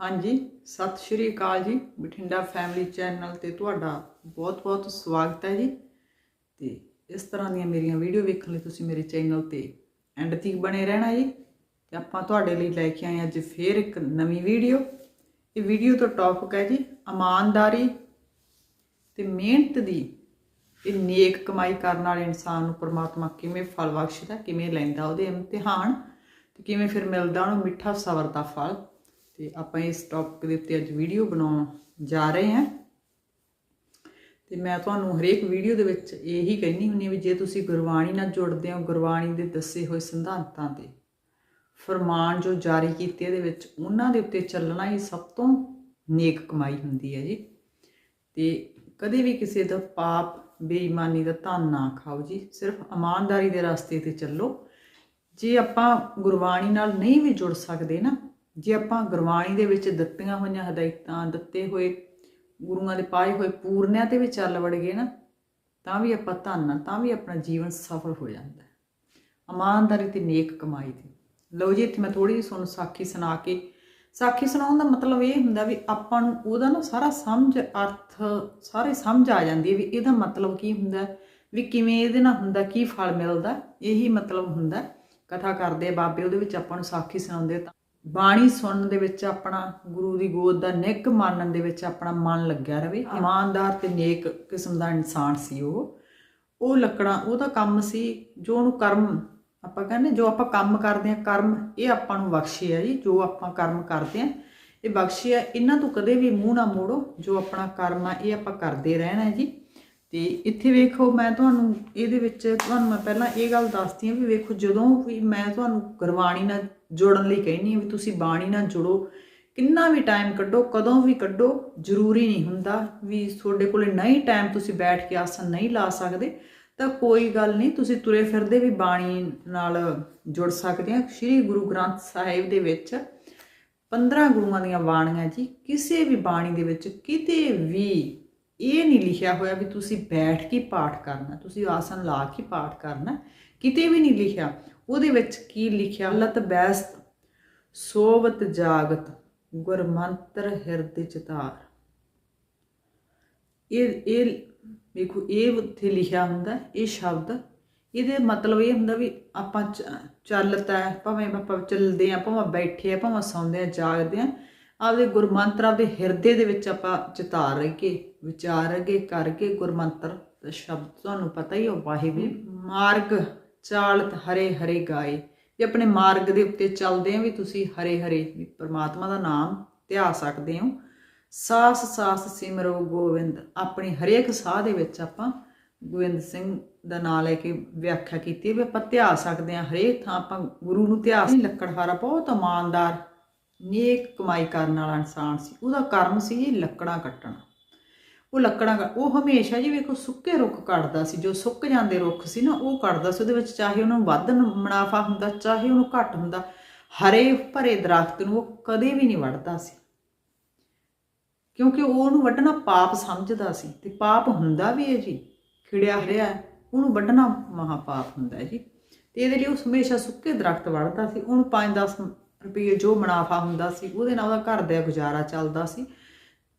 ਹਾਂਜੀ, ਸਤਿ ਸ਼੍ਰੀ ਅਕਾਲ ਜੀ। ਬਠਿੰਡਾ ਫੈਮਿਲੀ ਚੈਨਲ ਤੇ ਤੁਹਾਡਾ ਬਹੁਤ-ਬਹੁਤ ਸਵਾਗਤ ਹੈ ਜੀ। ਤੇ ਇਸ ਤਰ੍ਹਾਂ ਦੀਆਂ ਮੇਰੀਆਂ ਵੀਡੀਓ ਵੇਖਣ ਲਈ ਤੁਸੀਂ ਮੇਰੇ ਚੈਨਲ ਤੇ ਐਂਡ ਤੱਕ ਬਣੇ ਰਹਿਣਾ ਜੀ। ਤੇ ਆਪਾਂ ਤੁਹਾਡੇ ਲਈ ਲੈ ਕੇ ਆਏ ਅੱਜ ਫੇਰ ਇੱਕ ਨਵੀਂ ਵੀਡੀਓ ਇਹ ਵੀਡੀਓ ਦਾ ਟੌਪਿਕ ਹੈ ਜੀ, ਇਮਾਨਦਾਰੀ। ਤੇ ਮਿਹਨਤ ਦੀ ਇਹ ਨੇਕ ਕਮਾਈ ਕਰਨ ਵਾਲੇ ਇਨਸਾਨ ਨੂੰ ਪਰਮਾਤਮਾ ਕਿਵੇਂ ਫਲ ਬਖਸ਼ਦਾ, ਕਿਵੇਂ ਲੈਂਦਾ ਉਹਦੇ ਇਮਤਿਹਾਨ, ਤੇ ਕਿਵੇਂ ਫਿਰ ਮਿਲਦਾ ਉਹਨੂੰ ਮਿੱਠਾ ਸਬਰ ਦਾ ਫਲ। ਤੇ ਆਪਾਂ ਇਸ ਟੌਪਿਕ ਦੇ ਉੱਤੇ ਅੱਜ ਵੀਡੀਓ ਬਣਾਉਣ ਜਾ ਰਹੇ ਹਾਂ। ਤੇ ਮੈਂ ਤੁਹਾਨੂੰ ਹਰੇਕ ਵੀਡੀਓ ਦੇ ਵਿੱਚ ਇਹੀ ਕਹਿਣੀ ਹੁੰਨੀ ਵੀ ਜੇ ਤੁਸੀਂ ਗੁਰਬਾਣੀ ਨਾਲ ਜੁੜਦੇ ਹੋ, ਗੁਰਬਾਣੀ ਦੇ ਦੱਸੇ ਹੋਏ ਸਿਧਾਂਤਾਂ ਤੇ ਫਰਮਾਨ ਜੋ ਜਾਰੀ ਕੀਤੇ ਇਹਦੇ ਵਿੱਚ ਉਹਨਾਂ ਦੇ ਉੱਤੇ ਚੱਲਣਾ ਹੀ ਸਭ ਤੋਂ ਨੇਕ ਕਮਾਈ ਹੁੰਦੀ ਹੈ ਜੀ। ਤੇ ਕਦੇ ਵੀ ਕਿਸੇ ਦਾ ਪਾਪ, ਬੇਈਮਾਨੀ ਦਾ ਧੰਨ ਨਾ ਖਾਓ ਜੀ, ਸਿਰਫ ਇਮਾਨਦਾਰੀ ਦੇ ਰਸਤੇ ਤੇ ਚੱਲੋ। ਜੇ ਆਪਾਂ ਗੁਰਬਾਣੀ ਨਾਲ ਨਹੀਂ ਵੀ ਜੁੜ ਸਕਦੇ ਨਾ ਜੇ ਆਪਾਂ ਗੁਰਬਾਣੀ ਦੇ ਵਿੱਚ ਦਿੱਤੀਆਂ ਹੋਈਆਂ ਹਦਾਇਤਾਂ ਦਿੱਤੇ ਹੋਏ ਗੁਰੂਆਂ ਦੇ ਪਾਏ ਹੋਏ ਪੂਰਨਿਆਂ ਤੇ ਵੀ ਚੱਲ ਵੜ ਗਏ ਨਾ ਤਾਂ ਵੀ ਆਪਾਂ ਧੰਨ ਆ, ਤਾਂ ਵੀ ਆਪਣਾ ਜੀਵਨ ਸਫਲ ਹੋ ਜਾਂਦਾ ਹੈ। ਇਮਾਨਦਾਰੀ ਤੇ ਨੇਕ ਕਮਾਈ ਦੀ। ਲਓ ਜੀ ਇੱਥੇ ਮੈਂ ਥੋੜੀ ਜਿਹੀ ਤੁਹਾਨੂੰ ਸਾਖੀ ਸੁਣਾ ਕੇ ਸਾਖੀ ਸੁਣਾਉਣ ਦਾ ਮਤਲਬ ਇਹ ਹੁੰਦਾ ਵੀ ਆਪਾਂ ਨੂੰ ਉਹਦਾ ਨਾ ਸਾਰਾ ਸਮਝ ਅਰਥ ਸਾਰੇ ਸਮਝ ਆ ਜਾਂਦੀ ਹੈ ਵੀ ਇਹਦਾ ਮਤਲਬ ਕੀ ਹੁੰਦਾ ਵੀ ਕਿਵੇਂ ਇਹਦੇ ਨਾਲ ਹੁੰਦਾ ਕੀ ਫਲ ਮਿਲਦਾ ਇਹੀ ਮਤਲਬ ਹੁੰਦਾ ਕਥਾ ਕਰਦੇ ਬਾਬੇ ਉਹਦੇ ਵਿੱਚ ਆਪਾਂ ਨੂੰ ਸਾਖੀ ਸੁਣਾਉਂਦੇ ਤਾਂ ਬਾਣੀ ਸੁਣਨ ਦੇ ਵਿੱਚ ਆਪਣਾ ਗੁਰੂ ਦੀ ਗੋਦ ਦਾ ਨਿੱਘ ਮਾਨਣ ਦੇ ਵਿੱਚ ਆਪਣਾ ਮਨ ਲੱਗਿਆ ਰਵੇ। ਇਮਾਨਦਾਰ ਤੇ ਨੇਕ ਕਿਸਮ ਦਾ ਇਨਸਾਨ ਸੀ ਉਹ। ਉਹ ਲੱਕੜਾਂ ਉਹਦਾ ਕੰਮ ਸੀ ਜੋ ਉਹਨੂੰ ਕਰਮ ਆਪਾਂ ਕਹਿੰਦੇ ਜੋ ਆਪਾਂ ਕੰਮ ਕਰਦੇ ਆ ਕਰਮ ਇਹ ਆਪਾਂ ਨੂੰ ਬਖਸ਼ੇ ਆ ਜੀ ਜੋ ਆਪਾਂ ਕਰਮ ਕਰਦੇ ਆ ਇਹ ਬਖਸ਼ੇ ਆ। ਇਹਨਾਂ ਤੋਂ ਕਦੇ ਵੀ ਮੂੰਹ ਨਾ ਮੋੜੋ ਜੋ ਆਪਣਾ ਕਰਮ ਆ ਇਹ ਆਪਾਂ ਕਰਦੇ ਰਹਿਣਾ ਜੀ। ਤੇ ਇੱਥੇ ਵੇਖੋ ਮੈਂ ਤੁਹਾਨੂੰ ਇਹਦੇ ਵਿੱਚ ਤੁਹਾਨੂੰ ਮੈਂ ਪਹਿਲਾਂ ਇਹ ਗੱਲ ਦੱਸਦੀ ਹਾਂ ਵੀ ਵੇਖੋ ਜਦੋਂ ਵੀ ਮੈਂ ਤੁਹਾਨੂੰ ਗੁਰਬਾਣੀ ਨਾਲ ਜੁੜਨ ਲਈ ਕਹਿੰਦੀ ਹਾਂ ਵੀ ਤੁਸੀਂ ਬਾਣੀ ਨਾਲ ਜੁੜੋ, ਕਿੰਨਾ ਵੀ ਟਾਈਮ ਕੱਢੋ, ਕਦੋਂ ਵੀ ਕੱਢੋ, ਜ਼ਰੂਰੀ ਨਹੀਂ ਹੁੰਦਾ ਵੀ ਤੁਹਾਡੇ ਕੋਲੇ ਨਹੀਂ ਟਾਈਮ ਤੁਸੀਂ ਬੈਠ ਕੇ ਆਸਨ ਨਹੀਂ ਲਾ ਸਕਦੇ, ਤਾਂ ਕੋਈ ਗੱਲ ਨਹੀਂ, ਤੁਸੀਂ ਤੁਰੇ ਫਿਰਦੇ ਵੀ ਬਾਣੀ ਨਾਲ ਜੁੜ ਸਕਦੇ ਆ ਸ੍ਰੀ ਗੁਰੂ ਗ੍ਰੰਥ ਸਾਹਿਬ ਦੇ ਵਿੱਚ 15 ਗੁਰੂਆਂ ਦੀਆਂ ਬਾਣੀਆਂ ਜੀ, ਕਿਸੇ ਵੀ ਬਾਣੀ ਦੇ ਵਿੱਚ ਕਿਤੇ ਵੀ ਇਹ ਨਹੀਂ ਲਿਖਿਆ ਹੋਇਆ ਵੀ ਤੁਸੀਂ ਬੈਠ ਕੇ ਪਾਠ ਕਰਨਾ, ਤੁਸੀਂ ਆਸਨ ਲਾ ਕੇ ਪਾਠ ਕਰਨਾ, ਕਿਤੇ ਵੀ ਨਹੀਂ ਲਿਖਿਆ। ਉਹਦੇ ਵਿੱਚ ਕੀ ਲਿਖਿਆ? ਲਤ ਬੈਸਤ ਸੋਵਤ ਜਾਗਤ, ਗੁਰਮੰਤਰ ਹਿਰਦੇ ਚਤਾਰ। ਇਹ ਇਹ ਵੇਖੋ, ਇਹ ਉੱਥੇ ਲਿਖਿਆ ਹੁੰਦਾ, ਇਹ ਸ਼ਬਦ। ਇਹਦੇ ਮਤਲਬ ਇਹ ਹੁੰਦਾ ਵੀ ਆਪਾਂ ਚ- ਚੱਲਤਾ ਹੈ, ਭਾਵੇਂ ਆਪਾਂ ਚੱਲਦੇ ਆ ਭਾਵੇਂ ਬੈਠੇ ਆ ਭਾਵੇਂ ਸੌਂਦੇ ਆ ਜਾਗਦੇ ਆ ਆਪਦੇ ਗੁਰਮੰਤਰ ਆਪਦੇ ਹਿਰਦੇ ਦੇ ਵਿੱਚ ਆਪਾਂ ਚਿਤਾਰ ਰਹੀਏ ਵਿਚਾਰ ਰਹੀਏ ਕਰਕੇ ਗੁਰਮੰਤਰ ਦਾ ਸ਼ਬਦ ਤੁਹਾਨੂੰ ਪਤਾ ਹੀ ਹੋ ਵਾਹਿਗੁਰੂ ਮਾਰਗ ਚਾਲਤ ਹਰੇ ਹਰੇ ਗਾਏ। ਜੇ ਆਪਣੇ ਮਾਰਗ ਦੇ ਉੱਤੇ ਚੱਲਦੇ ਆ ਵੀ ਤੁਸੀਂ ਹਰੇ ਹਰੇ ਪ੍ਰਮਾਤਮਾ ਦਾ ਨਾਮ ਧਿਆ ਸਕਦੇ ਹੋ ਸਾਸ ਸਾਸ ਸਿਮਰੋ ਗੋਬਿੰਦ ਆਪਣੀ ਹਰੇਕ ਸਾਹ ਦੇ ਵਿੱਚ ਆਪਾਂ ਗੋਬਿੰਦ ਸਿੰਘ ਦਾ ਨਾਮ ਲੈ ਕੇ ਵਿਆਖਿਆ ਕੀਤੀ ਵੀ ਆਪਾਂ ਧਿਆ ਸਕਦੇ ਹਾਂ ਹਰੇਕ ਥਾਂ ਆਪਾਂ ਗੁਰੂ ਨੂੰ ਧਿਆ ਲੱਕੜਹਾਰਾ ਬਹੁਤ ਇਮਾਨਦਾਰ ਨੇਕ ਕਮਾਈ ਕਰਨ ਵਾਲਾ ਇਨਸਾਨ ਸੀ, ਉਹਦਾ ਕਰਮ ਸੀ ਜੀ ਲੱਕੜਾਂ ਕੱਟਣਾ। ਉਹ ਲੱਕੜਾਂ ਕੱਟ- ਉਹ ਹਮੇਸ਼ਾ ਜੀ ਵੇਖੋ ਸੁੱਕੇ ਰੁੱਖ ਕੱਟਦਾ ਸੀ, ਜੋ ਸੁੱਕ ਜਾਂਦੇ ਰੁੱਖ ਸੀ ਨਾ, ਉਹ ਕੱਟਦਾ ਸੀ, ਉਹਦੇ ਵਿੱਚ ਚਾਹੇ ਉਹਨੂੰ ਵੱਧ ਮੁਨਾਫਾ ਹੁੰਦਾ, ਚਾਹੇ ਉਹਨੂੰ ਘੱਟ ਹੁੰਦਾ, ਹਰੇ ਭਰੇ ਦਰਖਤ ਨੂੰ ਉਹ ਕਦੇ ਵੀ ਨਹੀਂ ਵੱਢਦਾ ਸੀ। ਕਿਉਂਕਿ ਉਹ ਉਹਨੂੰ ਵੱਢਣਾ ਪਾਪ ਸਮਝਦਾ ਸੀ, ਤੇ ਪਾਪ ਹੁੰਦਾ ਵੀ ਹੈ ਜੀ, ਖਿੜਿਆ ਹਰਿਆ ਉਹਨੂੰ ਵੱਢਣਾ ਮਹਾ ਪਾਪ ਹੁੰਦਾ ਹੈ ਜੀ। ਤੇ ਇਹਦੇ ਲਈ ਉਹ ਹਮੇਸ਼ਾ ਸੁੱਕੇ ਦਰਖਤ ਵੱਢਦਾ ਸੀ, ਉਹਨੂੰ 5-10 ਰੁਪਏ ਜੋ ਮੁਨਾਫਾ ਹੁੰਦਾ ਸੀ, ਉਹਦੇ ਨਾਲ ਉਹਦਾ ਘਰ ਦਾ ਗੁਜ਼ਾਰਾ ਚੱਲਦਾ ਸੀ।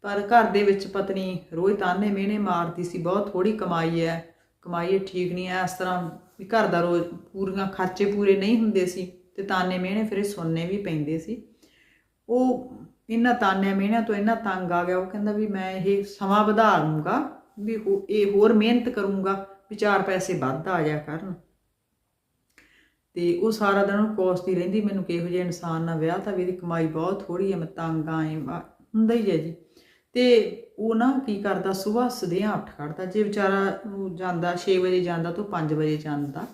ਪਰ ਘਰ ਦੇ ਵਿੱਚ ਪਤਨੀ ਰੋਜ਼ ਤਾਨੇ ਮਿਹਣੇ ਮਾਰਦੀ ਸੀ, ਬਹੁਤ ਥੋੜੀ ਕਮਾਈ ਹੈ, ਕਮਾਈ ਇਹ ਠੀਕ ਨਹੀਂ ਹੈ, ਇਸ ਤਰ੍ਹਾਂ ਵੀ ਘਰ ਦਾ ਰੋਜ਼ ਪੂਰੀਆਂ ਖਰਚੇ ਪੂਰੇ ਨਹੀਂ ਹੁੰਦੇ ਸੀ ਤੇ ਤਾਨੇ ਮਿਹਣੇ ਫਿਰ ਇਹ ਸੁਣਨੇ ਵੀ ਪੈਂਦੇ ਸੀ। ਉਹ ਇਹਨਾਂ ਤਾਨਿਆਂ ਮਿਹਨਿਆਂ ਤੋਂ ਇੰਨਾ ਤੰਗ ਆ ਗਿਆ, ਉਹ ਕਹਿੰਦਾ ਵੀ ਮੈਂ ਇਹ ਸਮਾਂ ਵਧਾ ਲੂੰਗਾ ਵੀ ਇਹ ਹੋਰ ਮਿਹਨਤ ਕਰੂੰਗਾ, ਵੀ ਚਾਰ ਪੈਸੇ ਵੱਧ ਆ ਜਾ ਕਰਨ। ਤੇ ਉਹ ਸਾਰਾ ਦਿਨ ਉਹ ਕੋਸਦੀ ਰਹਿੰਦੀ, ਮੈਨੂੰ ਕਿਹੋ ਜਿਹੇ ਇਨਸਾਨ ਨਾਲ ਵਿਆਹ ਤਾਂ ਵੀ ਇਹਦੀ ਕਮਾਈ ਬਹੁਤ ਥੋੜੀ ਹੈ, ਮੈਂ ਤੰਗ ਆਏ ਹੁੰਦਾ ਹੀ ਹੈ ਜੀ। ਤੇ ਉਹ ਨਾ ਕੀ ਕਰਦਾ ਸਵੇਰ ਸਦਿਆਂ ਉੱਠ ਖੜਦਾ, ਜੇ ਵਿਚਾਰਾ ਉਹ ਜਾਂਦਾ 6 ਵਜੇ ਜਾਂਦਾ ਤਾਂ 5 ਵਜੇ ਜਾਂਦਾ,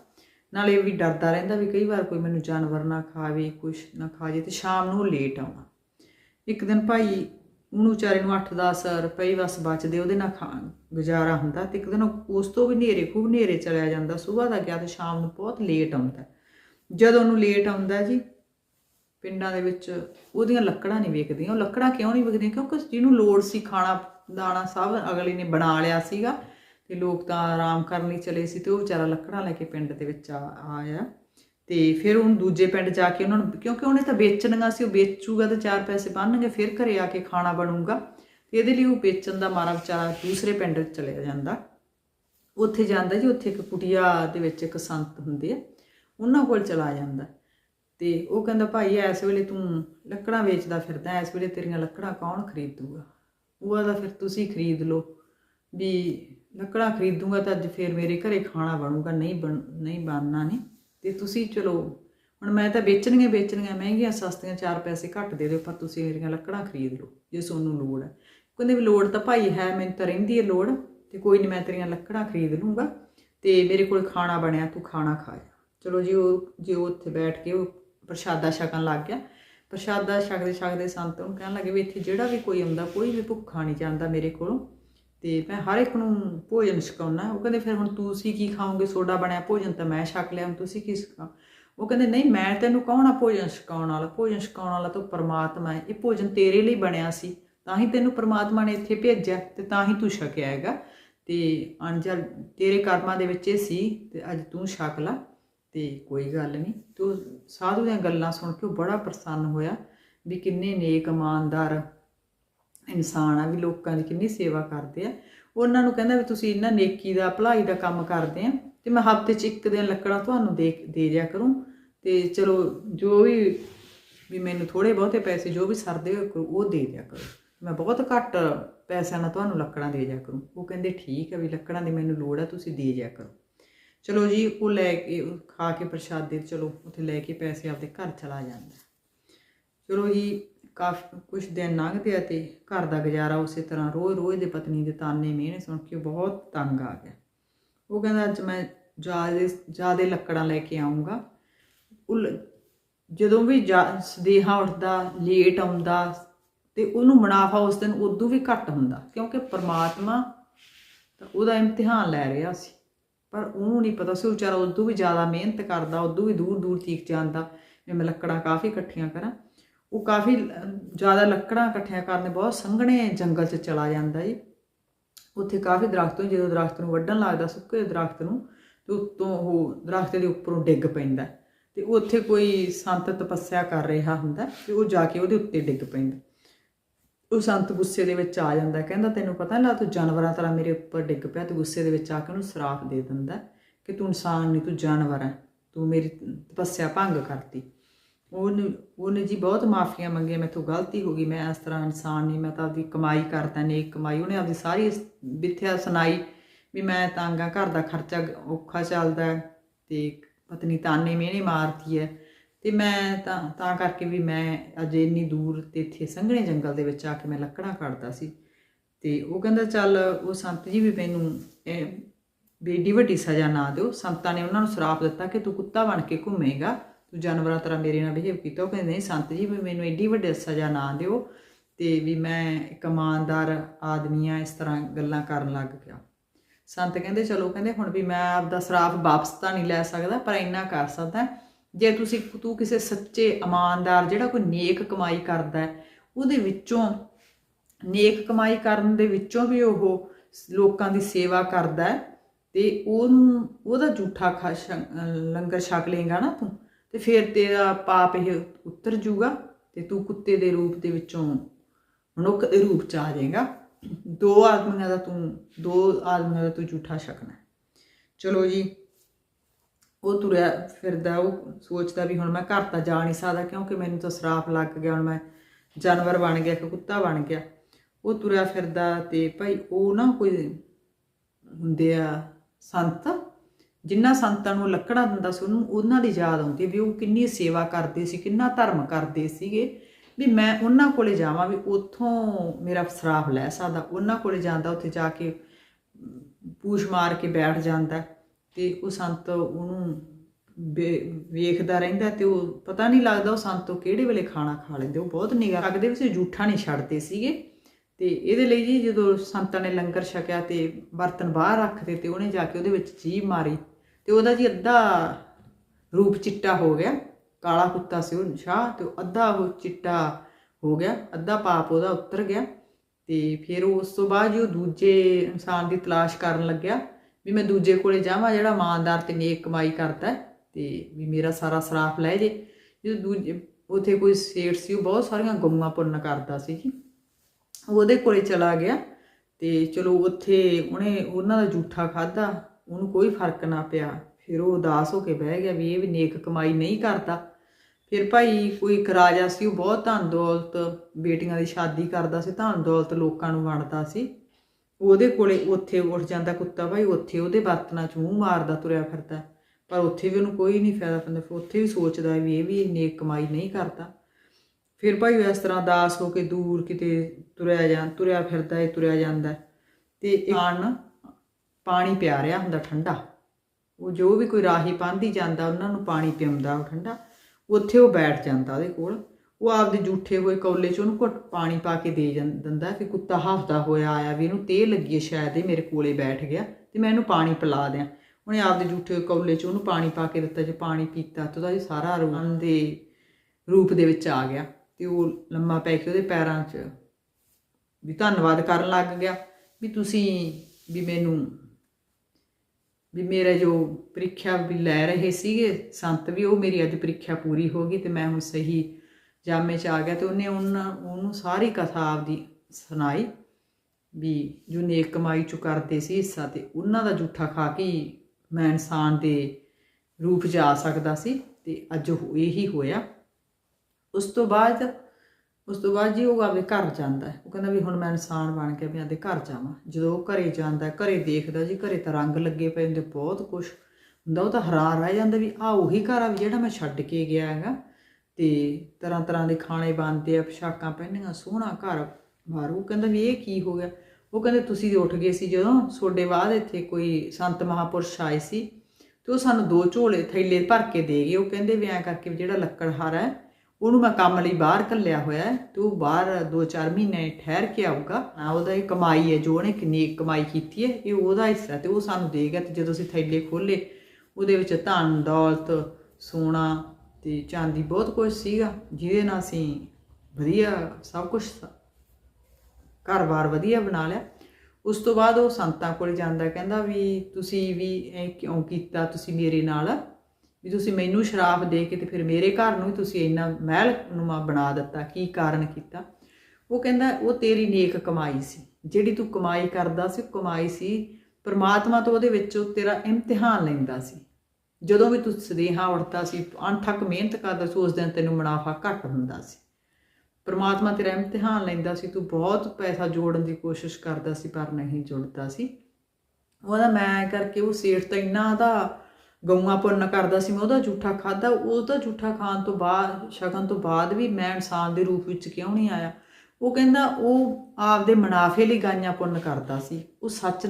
ਨਾਲੇ ਵੀ ਡਰਦਾ ਰਹਿੰਦਾ ਵੀ ਕਈ ਵਾਰ ਕੋਈ ਮੈਨੂੰ ਜਾਨਵਰ ਨਾ ਖਾਵੇ, ਕੁਛ ਨਾ ਖਾ ਜੇ ਤੇ ਸ਼ਾਮ ਨੂੰ ਉਹ ਲੇਟ ਆਉਣਾ ਇੱਕ ਦਿਨ ਭਾਈ ਉਹਨੂੰ ਵਿਚਾਰੇ ਨੂੰ 8-10 ਰੁਪਏ ਬਸ ਬਚਦੇ, ਉਹਦੇ ਨਾਲ ਖਾ, ਗੁਜ਼ਾਰਾ ਹੁੰਦਾ ਤੇ ਇੱਕ ਦਿਨ ਉਹ ਉਸ ਤੋਂ ਵੀ ਹਨੇਰੇ ਖੂਬ ਹਨੇਰੇ ਚਲਿਆ ਜਾਂਦਾ ਸਵੇਰ ਦਾ ਗਿਆ ਤੇ ਸ਼ਾਮ ਨੂੰ ਬਹੁਤ ਲੇਟ ਆਉਂਦਾ। ਜਦੋਂ ਉਹਨੂੰ ਲੇਟ ਆਉਂਦਾ ਜੀ, ਪਿੰਡਾਂ ਦੇ ਵਿੱਚ ਉਹਦੀਆਂ ਲੱਕੜਾਂ ਨਹੀਂ ਵਿਕਦੀਆਂ। ਉਹ ਲੱਕੜਾਂ ਕਿਉਂ ਨਹੀਂ ਵਿਕਦੀਆਂ? ਕਿਉਂਕਿ ਜਿਹਨੂੰ ਲੋੜ ਸੀ ਖਾਣਾ, ਦਾਣਾ ਸਭ ਅਗਲੇ ਨੇ ਬਣਾ ਲਿਆ ਸੀਗਾ ਤੇ ਲੋਕ ਤਾਂ ਆਰਾਮ ਕਰਨ ਲਈ ਚਲੇ ਸੀ ਤੇ ਉਹ ਵਿਚਾਰਾ ਲੱਕੜਾਂ ਲੈ ਕੇ ਪਿੰਡ ਦੇ ਵਿੱਚ ਆ, ਆਇਆ। ਤੇ ਫਿਰ ਉਹਨੂੰ ਦੂਜੇ ਪਿੰਡ ਜਾ ਕੇ ਉਹਨਾਂ ਨੂੰ, ਕਿਉਂਕਿ ਉਹਨੇ ਤਾਂ ਵੇਚਣੀਆਂ ਸੀ, ਉਹ ਵੇਚੂਗਾ ਤਾਂ ਚਾਰ ਪੈਸੇ ਬਣਨਗੇ, ਫਿਰ ਘਰੇ ਆ ਕੇ ਖਾਣਾ ਬਣੂਗਾ। ਤੇ ਇਹਦੇ ਲਈ ਉਹ ਵੇਚਣ ਦਾ ਮਾਰਾ ਵਿਚਾਰਾ ਦੂਸਰੇ ਪਿੰਡ ਚਲਿਆ ਜਾਂਦਾ। ਉੱਥੇ ਜਾਂਦਾ ਜੀ, ਉੱਥੇ ਇੱਕ ਕੁਟਿਆ ਦੇ ਵਿੱਚ ਇੱਕ ਸੰਤ ਹੁੰਦੇ ਆ। ਉਹਨਾਂ ਕੋਲ ਚਲਾ ਜਾਂਦਾ ਤੇ ਉਹ ਕਹਿੰਦਾ, ਭਾਈ, ਇਸ ਵੇਲੇ ਤੂੰ ਲੱਕੜਾਂ ਵੇਚਦਾ ਫਿਰਦਾ ਇਸ ਵੇਲੇ ਤੇਰੀਆਂ ਲੱਕੜਾਂ ਕੌਣ ਖਰੀਦੂਗਾ? ਉਹ ਆਦਾ ਫਿਰ ਤੁਸੀਂ ਖਰੀਦ ਲਓ। ਵੀ ਲੱਕੜਾਂ ਖਰੀਦੂਗਾ ਤਾਂ ਅੱਜ ਫਿਰ ਮੇਰੇ ਘਰੇ ਖਾਣਾ ਬਣੂਗਾ, ਨਹੀਂ ਬਣ, ਨਹੀਂ ਬਣਨਾ ਨਹੀਂ ਤੇ ਤੁਸੀਂ ਚਲੋ, ਹੁਣ ਮੈਂ ਤਾਂ ਵੇਚਣੀਆਂ ਵੇਚਣੀਆਂ, ਮਹਿੰਗੀਆਂ, ਸਸਤੀਆਂ, ਚਾਰ ਪੈਸੇ ਘੱਟ ਦੇ ਦਿਓ, ਪਰ ਤੁਸੀਂ ਮੇਰੀਆਂ ਲੱਕੜਾਂ ਖਰੀਦ ਲਓ, ਜੇ ਤੁਹਾਨੂੰ ਲੋੜ ਹੈ। ਕਹਿੰਦੇ ਵੀ ਲੋੜ ਤਾਂ ਭਾਈ ਹੈ, ਮੈਨੂੰ ਤਾਂ ਰਹਿੰਦੀ ਹੈ ਲੋੜ, ਤੇ ਕੋਈ ਨਹੀਂ ਮੈਂ ਤੇਰੀਆਂ ਲੱਕੜਾਂ ਖਰੀਦ ਲੂੰਗਾ, ਤੇ ਮੇਰੇ ਕੋਲ ਖਾਣਾ ਬਣਿਆ, ਤੂੰ ਖਾਣਾ ਖਾ ਜਾ। ਚਲੋ ਜੀ, ਉਹ, ਜੇ ਉਹ ਉੱਥੇ ਬੈਠ ਕੇ ਉਹ ਪ੍ਰਸ਼ਾਦਾ ਛਕਣ ਲੱਗ ਗਿਆ। ਪ੍ਰਸ਼ਾਦਾ ਛਕਦੇ ਛਕਦੇ ਸੰਤ ਨੂੰ ਕਹਿਣ ਲੱਗੇ ਵੀ ਇੱਥੇ ਜਿਹੜਾ ਵੀ ਕੋਈ ਆਉਂਦਾ, ਕੋਈ ਵੀ ਭੁੱਖਾ ਨਹੀਂ ਜਾਂਦਾ ਮੇਰੇ ਕੋਲੋਂ। ਤੇ ਮੈਂ ਹਰ ਇੱਕ ਨੂੰ ਭੋਜਨ ਛਕਾਉਣਾ ਉਹ ਕਹਿੰਦੇ, ਫਿਰ ਹੁਣ ਤੁਸੀਂ ਕੀ ਖਾਓਗੇ? ਸੋਡਾ ਬਣਿਆ ਭੋਜਨ ਤਾਂ ਮੈਂ ਛਕ ਲਿਆ, ਹੁਣ ਤੁਸੀਂ ਕੀ ਛਕਾ ਉਹ ਕਹਿੰਦੇ, ਨਹੀਂ, ਮੈਂ ਤੈਨੂੰ ਕੌਣ ਆ ਭੋਜਨ ਛਕਾਉਣ ਵਾਲਾ? ਭੋਜਨ ਛਕਾਉਣ ਵਾਲਾ ਤਾਂ ਪਰਮਾਤਮਾ ਹੈ। ਇਹ ਭੋਜਨ ਤੇਰੇ ਲਈ ਬਣਿਆ ਸੀ। ਤਾਂ ਹੀ ਤੈਨੂੰ ਪਰਮਾਤਮਾ ਨੇ ਇੱਥੇ ਭੇਜਿਆ ਤੇ ਤਾਂ ਹੀ ਤੂੰ ਛਕਿਆ ਹੈਗਾ। ਤੇ ਅਣਜਲ ਤੇਰੇ ਕਰਮਾਂ ਦੇ ਵਿੱਚ ਇਹ ਸੀ ਤੇ ਅੱਜ ਤੂੰ ਛਕ ਲਾ। ਤੇ ਕੋਈ ਗੱਲ ਨਹੀਂ। ਤੂੰ ਸਾਧੂ ਦੀਆਂ ਗੱਲਾਂ ਸੁਣ ਕੇ ਉਹ ਬੜਾ ਪ੍ਰਸੰਨ ਹੋਇਆ ਵੀ ਕਿੰਨੇ ਨੇਕ, ਇਮਾਨਦਾਰ ਇਨਸਾਨ ਆ ਵੀ ਲੋਕਾਂ ਦੀ ਕਿੰਨੀ ਸੇਵਾ ਕਰਦੇ ਆ। ਉਹਨਾਂ ਨੂੰ ਕਹਿੰਦਾ ਵੀ ਤੁਸੀਂ ਇੰਨਾ ਨੇਕੀ ਦਾ, ਭਲਾਈ ਦਾ ਕੰਮ ਕਰਦੇ ਆ ਤੇ ਮੈਂ ਹਫ਼ਤੇ 'ਚ ਇੱਕ ਦਿਨ ਲੱਕੜਾਂ ਤੁਹਾਨੂੰ ਦੇ ਦੇ ਦਿਆ ਕਰੂੰ। ਤੇ ਚਲੋ ਜੋ ਵੀ ਵੀ ਮੈਨੂੰ ਥੋੜੇ ਬਹੁਤੇ ਪੈਸੇ ਜੋ ਵੀ ਸਰਦੇ ਹੋ ਉਹ ਦੇ ਦਿਆ ਕਰੋ। ਮੈਂ ਬਹੁਤ ਘੱਟ ਪੈਸਿਆਂ ਨਾਲ ਤੁਹਾਨੂੰ ਲੱਕੜਾਂ ਦੇ ਦਿਆ ਕਰੂੰ। ਉਹ ਕਹਿੰਦੇ ਠੀਕ ਹੈ ਵੀ ਲੱਕੜਾਂ ਦੀ ਮੈਨੂੰ ਲੋੜ ਹੈ ਤੁਸੀਂ ਦੇ ਦਿਆ ਕਰੋ। ਚਲੋ ਜੀ, ਉਹ ਲੈ ਕੇ, ਖਾ ਕੇ ਪ੍ਰਸ਼ਾਦੇ ਚਲੋ ਉੱਥੇ ਲੈ ਕੇ ਪੈਸੇ ਆਪਦੇ ਘਰ ਚਲਾ ਜਾਂਦਾ। ਚਲੋ ਜੀ, ਕਾਫੀ ਕੁਝ ਦਿਨ ਲੰਘਦੇ ਆ ਤੇ ਘਰ ਦਾ ਗੁਜ਼ਾਰਾ ਉਸੇ ਤਰ੍ਹਾਂ ਰੋਜ਼ ਰੋਜ਼ ਦੇ ਪਤਨੀ ਦੇ ਤਾਨੇ ਮਿਹਣੇ ਸੁਣ ਕੇ ਉਹ ਬਹੁਤ ਤੰਗ ਆ ਗਿਆ। ਉਹ ਕਹਿੰਦਾ, ਅੱਜ ਮੈਂ ਜਿਆਦੇ ਜਿਆਦੇ ਲੱਕੜਾਂ ਲੈ ਕੇ ਆਉਂਗਾ ਉਹ ਲ- ਜਦੋਂ ਵੀ ਜਾ- ਸਦੇਹਾ ਉੱਠਦਾ, ਲੇਟ ਆਉਂਦਾ ਤੇ ਉਹਨੂੰ ਮੁਨਾਫਾ ਉਸ ਦਿਨ ਉਦੋਂ ਵੀ ਘੱਟ ਹੁੰਦਾ ਕਿਉਂਕਿ ਪਰਮਾਤਮਾ ਤਾਂ ਉਹਦਾ ਇਮਤਿਹਾਨ ਲੈ ਰਿਹਾ ਸੀ। ਪਰ ਉਹਨੂੰ ਨਹੀਂ ਪਤਾ ਸੀ, ਉਹ ਵਿਚਾਰਾ ਉਦੋਂ ਵੀ ਜ਼ਿਆਦਾ ਮਿਹਨਤ ਕਰਦਾ, ਉਦੋਂ ਵੀ ਦੂਰ ਦੂਰ ਤੀਕ ਜਾਂਦਾ, ਵੀ ਮੈਂ ਲੱਕੜਾਂ ਕਾਫੀ ਇਕੱਠੀਆਂ ਕਰਾਂ। ਉਹ ਕਾਫੀ ਜ਼ਿਆਦਾ ਲੱਕੜਾਂ ਇਕੱਠੀਆਂ ਕਰਨ ਬਹੁਤ ਸੰਘਣੇ ਜੰਗਲ 'ਚ ਚਲਾ ਜਾਂਦਾ ਜੀ ਉੱਥੇ ਕਾਫੀ ਦਰਖਤ ਹੋਏ ਜਦੋਂ ਦਰਖਤ ਨੂੰ ਵੱਢਣ ਲੱਗਦਾ ਸੁੱਕੇ ਦਰਖਤ ਨੂੰ, ਤੇ ਉੱਤੋਂ ਉਹ ਦਰਖਤ ਦੇ ਉੱਪਰੋਂ ਡਿੱਗ ਪੈਂਦਾ। ਤੇ ਉੱਥੇ ਕੋਈ ਸੰਤ ਤਪੱਸਿਆ ਕਰ ਰਿਹਾ ਹੁੰਦਾ, ਤੇ ਉਹ ਜਾ ਕੇ ਉਹਦੇ ਉੱਤੇ ਡਿੱਗ ਪੈਂਦਾ। ਉਹ ਸੰਤ ਗੁੱਸੇ ਦੇ ਵਿੱਚ ਆ ਜਾਂਦਾ, ਕਹਿੰਦਾ ਤੈਨੂੰ ਪਤਾ ਨਾ ਤੂੰ ਜਾਨਵਰਾਂ ਤਰ੍ਹਾਂ ਮੇਰੇ ਉੱਪਰ ਡਿੱਗ ਪਿਆ, ਤੂੰ ਗੁੱਸੇ ਦੇ ਵਿੱਚ ਆ ਕੇ ਉਹਨੂੰ ਸਰਾਪ ਦੇ ਦਿੰਦਾ ਕਿ ਤੂੰ ਇਨਸਾਨ ਨਹੀਂ ਤੂੰ ਜਾਨਵਰ ਹੈ, ਤੂੰ ਮੇਰੀ ਤਪੱਸਿਆ ਭੰਗ ਕਰਤੀ। ਉਹਨੇ ਉਹਨੇ ਜੀ ਬਹੁਤ ਮਾਫੀਆਂ ਮੰਗੀਆਂ, ਮੈਥੋਂ ਗਲਤੀ ਹੋ ਗਈ, ਮੈਂ ਇਸ ਤਰ੍ਹਾਂ ਇਨਸਾਨ ਨਹੀਂ ਮੈਂ ਤਾਂ ਆਪਦੀ ਕਮਾਈ ਕਰਦਾ ਨੇਕ ਕਮਾਈ, ਉਹਨੇ ਆਪਦੀ ਸਾਰੀ ਇਸ ਵਿਥਿਆ ਸੁਣਾਈ ਵੀ ਮੈਂ ਤਾਂਗਾ ਘਰ ਦਾ ਖਰਚਾ ਔਖਾ ਚੱਲਦਾ ਹੈ ਤੇ ਪਤਨੀ ਤਾਨੇ ਮਿਹਣੇ ਮਾਰਦੀ ਹੈ। ਤੇ ਮੈਂ ਤਾਂ ਤਾਂ ਕਰਕੇ ਵੀ ਮੈਂ ਅਜੇ ਇੰਨੀ ਦੂਰ ਤੇ ਇੱਥੇ ਸੰਘਣੇ ਜੰਗਲ ਦੇ ਵਿੱਚ ਆ ਕੇ ਮੈਂ ਲੱਕੜਾਂ ਕੱਢਦਾ ਸੀ। ਤੇ ਉਹ ਕਹਿੰਦਾ, ਚੱਲ ਉਹ ਸੰਤ ਜੀ ਵੀ ਮੈਨੂੰ, ਇਹ ਵੀ ਏਡੀ ਵੱਡੀ ਸਜ਼ਾ ਨਾ ਦਿਓ। ਸੰਤਾਂ ਨੇ ਉਹਨਾਂ ਨੂੰ ਸ਼ਰਾਪ ਦਿੱਤਾ ਕਿ ਤੂੰ ਕੁੱਤਾ ਬਣ ਕੇ ਘੁੰਮੇਗਾ। ਤੂੰ ਜਾਨਵਰਾਂ ਤਰ੍ਹਾਂ ਮੇਰੇ ਨਾਲ ਬਿਹੇਵ ਕੀਤਾ। ਉਹ ਕਹਿੰਦੇ, ਨਹੀਂ ਸੰਤ ਜੀ, ਵੀ ਮੈਨੂੰ ਏਡੀ ਵੱਡੀ ਸਜ਼ਾ ਨਾ ਦਿਓ ਤੇ ਵੀ ਮੈਂ ਇੱਕ ਇਮਾਨਦਾਰ ਆਦਮੀ ਆ, ਇਸ ਤਰ੍ਹਾਂ ਗੱਲਾਂ ਕਰਨ ਲੱਗ ਗਿਆ ਸੰਤ ਕਹਿੰਦੇ, ਚਲੋ ਕਹਿੰਦੇ, ਹੁਣ ਵੀ ਮੈਂ ਆਪਦਾ ਸ਼ਰਾਪ ਵਾਪਸ ਤਾਂ ਨਹੀਂ ਲੈ ਸਕਦਾ, ਪਰ ਇੰਨਾ ਕਰ ਸਕਦਾ। ਜੇ ਤੁਸੀਂ ਤੂੰ ਕਿਸੇ ਸੱਚੇ ਇਮਾਨਦਾਰ, ਜਿਹੜਾ ਕੋਈ ਨੇਕ ਕਮਾਈ ਕਰਦਾ ਉਹਦੇ ਵਿੱਚੋਂ, ਨੇਕ ਕਮਾਈ ਕਰਨ ਦੇ ਵਿੱਚੋਂ ਵੀ ਉਹ ਲੋਕਾਂ ਦੀ ਸੇਵਾ ਕਰਦਾ ਤੇ ਉਹਨੂੰ, ਉਹਦਾ ਝੂਠਾ ਖਾ ਛਕ- ਲੰਗਰ ਛਕ ਲੇਗਾ ਨਾ ਤੂੰ, ਤੇ ਫਿਰ ਤੇਰਾ ਪਾਪ ਇਹ ਉਤਰ ਜੂਗਾ, ਤੇ ਤੂੰ ਕੁੱਤੇ ਦੇ ਰੂਪ ਦੇ ਵਿੱਚੋਂ ਮਨੁੱਖ ਦੇ ਰੂਪ ਚ ਆ ਜਾਏਗਾ। ਦੋ ਆਦਮੀਆਂ ਦਾ ਤੂੰ, ਦੋ ਆਦਮੀਆਂ ਦਾ ਤੂੰ ਝੂਠਾ ਛਕਣਾ ਚਲੋ ਜੀ। ਉਹ ਤੁਰਿਆ ਫਿਰਦਾ, ਉਹ ਸੋਚਦਾ ਵੀ ਹੁਣ ਮੈਂ ਘਰ ਤਾਂ ਜਾ ਨਹੀਂ ਸਕਦਾ ਕਿਉਂਕਿ ਮੈਨੂੰ ਤਾਂ ਸਰਾਪ ਲੱਗ ਗਿਆ, ਹੁਣ ਮੈਂ ਜਾਨਵਰ ਬਣ ਗਿਆ ਕਿ ਕੁੱਤਾ ਬਣ ਗਿਆ। ਉਹ ਤੁਰਿਆ ਫਿਰਦਾ ਤੇ ਭਾਈ ਉਹ ਨਾ ਕੋਈ ਹੁੰਦੇ ਆ ਸੰਤ ਜਿਨ੍ਹਾਂ ਸੰਤਾਂ ਨੂੰ ਲੱਕੜਾਂ ਦਿੰਦਾ ਸੀ ਉਹਨੂੰ, ਉਹਨਾਂ ਦੀ ਯਾਦ ਆਉਂਦੀ ਵੀ ਉਹ ਕਿੰਨੀ ਸੇਵਾ ਕਰਦੇ ਸੀ, ਕਿੰਨਾ ਧਰਮ ਕਰਦੇ ਸੀਗੇ ਵੀ ਮੈਂ ਉਹਨਾਂ ਕੋਲੇ ਜਾਵਾਂ ਵੀ ਉੱਥੋਂ ਮੇਰਾ ਸਰਾਪ ਲੈ ਸਕਦਾ, ਉਹਨਾਂ ਕੋਲੇ ਜਾਂਦਾ, ਉੱਥੇ ਜਾ ਕੇ ਪੂਛ ਮਾਰ ਕੇ ਬੈਠ ਜਾਂਦਾ। ਤੇ ਉਹ ਸੰਤ ਉਹਨੂੰ ਵੇ- ਵੇਖਦਾ ਰਹਿੰਦਾ ਤੇ ਉਹ ਪਤਾ ਨਹੀਂ ਲੱਗਦਾ ਉਹ ਸੰਤ ਉਹ ਕਿਹੜੇ ਵੇਲੇ ਖਾਣਾ ਖਾ ਲੈਂਦੇ, ਉਹ ਬਹੁਤ ਨਿਗਾਹ ਰੱਖਦੇ ਵੀ ਸੀ ਝੂਠਾ ਨਹੀਂ ਛੱਡਦੇ ਸੀਗੇ। ਤੇ ਇਹਦੇ ਲਈ ਜੀ ਜਦੋਂ ਸੰਤਾਂ ਨੇ ਲੰਗਰ ਛਕਿਆ ਤੇ ਬਰਤਨ ਬਾਹਰ ਰੱਖਦੇ ਤੇ ਉਹਨੇ ਜਾ ਕੇ ਉਹਦੇ ਵਿੱਚ ਜੀਭ ਮਾਰੀ ਤੇ ਉਹਦਾ ਜੀ ਅੱਧਾ ਰੂਪ ਚਿੱਟਾ ਹੋ ਗਿਆ, ਕਾਲਾ ਕੁੱਤਾ ਸੀ ਉਹ ਸ਼ਾਹ ਤੇ ਉਹ ਅੱਧਾ ਉਹ ਚਿੱਟਾ ਹੋ ਗਿਆ, ਅੱਧਾ ਪਾਪ ਉਹਦਾ ਉਤਰ ਗਿਆ ਤੇ ਫਿਰ ਉਸ ਤੋਂ ਬਾਅਦ ਜੀ ਉਹ ਦੂਜੇ ਇਨਸਾਨ ਦੀ ਤਲਾਸ਼ ਕਰਨ ਲੱਗਿਆ। ਵੀ ਮੈਂ ਦੂਜੇ ਕੋਲੇ ਜਾਵਾਂ, ਜਿਹੜਾ ਇਮਾਨਦਾਰ ਤੇ ਨੇਕ ਕਮਾਈ ਕਰਦਾ ਹੈ, ਤੇ ਵੀ ਮੇਰਾ ਸਾਰਾ ਸਰਾਫ ਲੈ ਜੇ। ਜਦੋਂ ਦੂਜੇ, ਉਥੇ ਕੋਈ ਸੇਠ ਸੀ, ਉਹ ਬਹੁਤ ਸਾਰੀਆਂ ਗਊਆਂ ਪੁੰਨ ਕਰਦਾ ਸੀ ਜੀ। ਉਹਦੇ ਕੋਲੇ ਚਲਾ ਗਿਆ ਤੇ ਚਲੋ ਉੱਥੇ ਉਹਨੇ, ਉਹਨਾਂ ਦਾ ਜੂਠਾ ਖਾਦਾ ਉਹਨੂੰ ਕੋਈ ਫ਼ਰਕ ਨਾ ਪਿਆ। ਫਿਰ ਉਹ ਉਦਾਸ ਹੋ ਕੇ ਬਹਿ ਗਿਆ ਵੀ ਇਹ ਵੀ ਨੇਕ ਕਮਾਈ ਨਹੀਂ ਕਰਦਾ। ਫਿਰ ਭਾਈ ਕੋਈ ਇੱਕ ਰਾਜਾ ਸੀ, ਉਹ ਬਹੁਤ ਧਨ ਦੌਲਤ ਬੇਟੀਆਂ ਦੀ ਸ਼ਾਦੀ ਕਰਦਾ ਸੀ ਧਨ ਦੌਲਤ ਲੋਕਾਂ ਨੂੰ ਵੰਡਦਾ ਸੀ। ਉਹਦੇ ਕੋਲੇ ਉੱਥੇ ਉੱਠ ਜਾਂਦਾ ਕੁੱਤਾ ਭਾਈ ਉੱਥੇ ਉਹਦੇ ਬਰਤਨਾਂ 'ਚ ਮੂੰਹ ਮਾਰਦਾ ਤੁਰਿਆ ਫਿਰਦਾ। ਪਰ ਉੱਥੇ ਵੀ ਉਹਨੂੰ ਕੋਈ ਨਹੀਂ ਫਾਇਦਾ ਪੈਂਦਾ। ਫਿਰ ਉੱਥੇ ਵੀ ਸੋਚਦਾ ਵੀ ਇਹ ਵੀ ਨੇਕ ਕਮਾਈ ਨਹੀਂ ਕਰਦਾ। ਫਿਰ ਭਾਈ ਇਸ ਤਰ੍ਹਾਂ ਦਾਸ ਹੋ ਕੇ ਦੂਰ ਕਿਤੇ ਤੁਰਿਆ ਜਾਂ ਤੁਰਿਆ ਫਿਰਦਾ ਹੈ ਤੁਰਿਆ ਜਾਂਦਾ। ਤੇ ਆਣ ਪਾਣੀ ਪਿਆ ਰਿਹਾ ਹੁੰਦਾ ਠੰਡਾ। ਉਹ ਜੋ ਵੀ ਕੋਈ ਰਾਹੀ ਪਾਂਦੀ ਜਾਂਦਾ ਉਹਨਾਂ ਨੂੰ ਪਾਣੀ ਪਿਉਂਦਾ ਉਹ ਠੰਡਾ। ਉੱਥੇ ਉਹ ਬੈਠ ਜਾਂਦਾ ਉਹਦੇ ਕੋਲ। ਉਹ ਆਪਦੇ ਜੂਠੇ ਹੋਏ ਕੌਲੇ 'ਚ ਉਹਨੂੰ ਘੁੱਟ ਪਾਣੀ ਪਾ ਕੇ ਦੇ ਜਾਂ- ਦਿੰਦਾ ਕਿ ਕੁੱਤਾ ਹਫਦਾ ਹੋਇਆ ਆਇਆ ਵੀ ਇਹਨੂੰ ਤੇਹ ਲੱਗੀ ਸ਼ਾਇਦ, ਇਹ ਮੇਰੇ ਕੋਲੇ ਬੈਠ ਗਿਆ, ਤੇ ਮੈਂ ਇਹਨੂੰ ਪਾਣੀ ਪਿਲਾ ਦਿਆਂ। ਉਹਨੇ ਆਪਦੇ ਜੂਠੇ ਹੋਏ ਕੌਲੇ 'ਚ ਉਹਨੂੰ ਪਾਣੀ ਪਾ ਕੇ ਦਿੱਤਾ, ਜੇ ਪਾਣੀ ਪੀਤਾ ਤਾਂ ਉਹਦਾ ਸਾਰਾ ਰੂਹਾਂ ਦੇ ਰੂਪ ਦੇ ਵਿੱਚ ਆ ਗਿਆ। ਤੇ ਉਹ ਲੰਮਾ ਪੈ ਕੇ ਉਹਦੇ ਪੈਰਾਂ 'ਚ ਵੀ ਧੰਨਵਾਦ ਕਰਨ ਲੱਗ ਗਿਆ ਵੀ ਤੁਸੀਂ ਵੀ ਮੈਨੂੰ, ਵੀ ਮੇਰਾ ਜੋ ਪ੍ਰੀਖਿਆ ਵੀ ਲੈ ਰਹੇ ਸੀਗੇ, ਸੰਤ ਵੀ ਉਹ ਮੇਰੀ ਅੱਜ ਪ੍ਰੀਖਿਆ ਪੂਰੀ ਹੋ ਗਈ ਤੇ ਮੈਂ ਹੁਣ ਸਹੀ ਜਾਮੇ 'ਚ ਆ ਗਿਆ ਤੇ ਉਹਨੇ ਉਹਨਾਂ ਉਹਨੂੰ ਸਾਰੀ ਕਥਾ ਆਪਦੀ ਸੁਣਾਈ ਵੀ ਜੋ ਨੇਕ ਕਮਾਈ ਚੋਂ ਕਰਦੇ ਸੀ ਹਿੱਸਾ ਤੇ ਉਹਨਾਂ ਦਾ ਜੂਠਾ ਖਾ ਕੇ ਹੀ ਮੈਂ ਇਨਸਾਨ ਦੇ ਰੂਪ 'ਚ ਆ ਸਕਦਾ ਸੀ ਤੇ ਅੱਜ ਉਹ ਇਹੀ ਹੋਇਆ। ਉਸ ਤੋਂ ਬਾਅਦ ਉਸ ਤੋਂ ਬਾਅਦ ਜੀ ਉਹ ਆਪਦੇ ਘਰ ਜਾਂਦਾ ਉਹ ਕਹਿੰਦਾ ਵੀ ਹੁਣ ਮੈਂ ਇਨਸਾਨ ਬਣ ਕੇ ਵੀ ਆਪਦੇ ਘਰ ਜਾਵਾਂ। ਜਦੋਂ ਉਹ ਘਰੇ ਜਾਂਦਾ ਹੈ, ਘਰੇ ਦੇਖਦਾ ਜੀ ਘਰੇ ਤਾਂ ਰੰਗ ਲੱਗੇ ਪਏ ਹੁੰਦੇ ਬਹੁਤ ਕੁਝ ਹੁੰਦਾ। ਉਹ ਤਾਂ ਹੈਰਾਨ ਰਹਿ ਜਾਂਦਾ ਵੀ ਆ ਉਹੀ ਘਰ ਆ ਵੀ ਜਿਹੜਾ ਮੈਂ ਛੱਡ ਕੇ ਗਿਆ ਹੈਗਾ। ਤੇ ਤਰ੍ਹਾਂ ਤਰ੍ਹਾਂ ਦੇ ਖਾਣੇ ਬਣਦੇ ਆ, ਪੋਸ਼ਾਕਾਂ ਪਹਿਨੀਆਂ, ਸੋਹਣਾ ਘਰ ਬਾਹਰ। ਉਹ ਕਹਿੰਦਾ ਵੀ ਇਹ ਕੀ ਹੋ ਗਿਆ? ਉਹ ਕਹਿੰਦੇ ਤੁਸੀਂ ਉੱਠ ਗਏ ਸੀ ਜਦੋਂ ਤੁਹਾਡੇ ਬਾਅਦ ਇੱਥੇ ਕੋਈ ਸੰਤ ਮਹਾਪੁਰਸ਼ ਆਏ ਸੀ ਤੇ ਉਹ ਸਾਨੂੰ ਦੋ ਝੋਲੇ ਥੈਲੇ ਭਰ ਕੇ ਦੇ ਗਏ। ਉਹ ਕਹਿੰਦੇ ਵੀ ਐਂ ਕਰਕੇ ਵੀ ਜਿਹੜਾ ਲੱਕੜਹਾਰਾ ਹੈ, ਉਹਨੂੰ ਮੈਂ ਕੰਮ ਲਈ ਬਾਹਰ ਕੱਲਿਆ ਹੋਇਆ ਹੈ ਤੇ ਉਹ ਬਾਹਰ 2-4 ਮਹੀਨੇ ਠਹਿਰ ਕੇ ਆਊਗਾ। ਨਾ ਉਹਦਾ ਇਹ ਕਮਾਈ ਹੈ, ਜੋ ਉਹਨੇ ਕਿੰਨੀ ਕਮਾਈ ਕੀਤੀ ਹੈ, ਇਹ ਉਹਦਾ ਹਿੱਸਾ ਤੇ ਉਹ ਸਾਨੂੰ ਦੇ ਗਿਆ ਤੇ ਜਦੋਂ ਅਸੀਂ ਥੈਲੇ ਖੋਲੇ ਉਹਦੇ ਵਿੱਚ ਧਨ, ਦੌਲਤ, ਸੋਨਾ ਤੇ ਚਾਂਦੀ ਬਹੁਤ ਕੁਝ ਸੀਗਾ, ਜਿਹਦੇ ਨਾਲ ਅਸੀਂ ਵਧੀਆ ਸਭ ਕੁਝ ਘਰ-ਬਾਰ ਵਧੀਆ ਬਣਾ ਲਿਆ। ਉਸ ਤੋਂ ਬਾਅਦ ਉਹ ਸੰਤਾਂ ਕੋਲ ਜਾਂਦਾ, ਕਹਿੰਦਾ ਵੀ ਤੁਸੀਂ ਵੀ ਇਹ ਕਿਉਂ ਕੀਤਾ, ਤੁਸੀਂ ਮੇਰੇ ਨਾਲ? ਵੀ ਤੁਸੀਂ ਮੈਨੂੰ ਸ਼ਰਾਪ ਦੇ ਕੇ ਤੇ ਫਿਰ ਮੇਰੇ ਘਰ ਨੂੰ ਵੀ ਤੁਸੀਂ ਇੰਨਾ ਮਹਿਲ ਨੂਮਾ ਬਣਾ ਦਿੱਤਾ, ਕੀ ਕਾਰਨ ਕੀਤਾ? ਉਹ ਕਹਿੰਦਾ, ਉਹ ਤੇਰੀ ਨੇਕ ਕਮਾਈ ਸੀ। ਜਿਹੜੀ ਤੂੰ ਕਮਾਈ ਕਰਦਾ ਸੀ, ਉਹ ਕਮਾਈ ਸੀ, ਪਰਮਾਤਮਾ ਤੋਂ ਉਹਦੇ ਵਿੱਚੋਂ ਤੇਰਾ ਇਮਤਿਹਾਨ ਲੈਂਦਾ ਸੀ। ਜਦੋਂ ਵੀ ਤੂੰ ਸਦੇਹਾ ਉੜਦਾ ਸੀ, ਅਣਥੱਕ ਮਿਹਨਤ ਕਰਦਾ ਸੀ, ਉਸ ਦਿਨ ਤੈਨੂੰ ਮੁਨਾਫਾ ਘੱਟ ਹੁੰਦਾ ਸੀ। ਪਰਮਾਤਮਾ ਤੇਰਾ ਇਮਤਿਹਾਨ ਲੈਂਦਾ ਸੀ, ਤੂੰ ਬਹੁਤ ਪੈਸਾ ਜੋੜਨ ਦੀ ਕੋਸ਼ਿਸ਼ ਕਰਦਾ ਸੀ, ਪਰ ਨਹੀਂ ਜੁੜਦਾ ਸੀ। ਉਹਦਾ ਮੈਂ ਕਰਕੇ ਉਹ ਸੇਠ ਤਾਂ ਇੰਨਾ ਦਾ ਗਊਆਂ ਪੁੰਨ ਕਰਦਾ ਸੀ, ਮੈਂ ਉਹਦਾ ਝੂਠਾ ਖਾਦਾ ਉਹਦਾ ਝੂਠਾ ਖਾਣ ਤੋਂ ਬਾਅਦ, ਸ਼ਗਨ ਤੋਂ ਬਾਅਦ ਵੀ ਮੈਂ ਇਨਸਾਨ ਦੇ ਰੂਪ ਵਿੱਚ ਕਿਉਂ ਨਹੀਂ ਆਇਆ? ਉਹ ਕਹਿੰਦਾ, ਉਹ ਆਪਦੇ ਮੁਨਾਫੇ ਲਈ ਗਾਈਆਂ ਪੁੰਨ ਕਰਦਾ ਸੀ, ਉਹ ਸੱਚ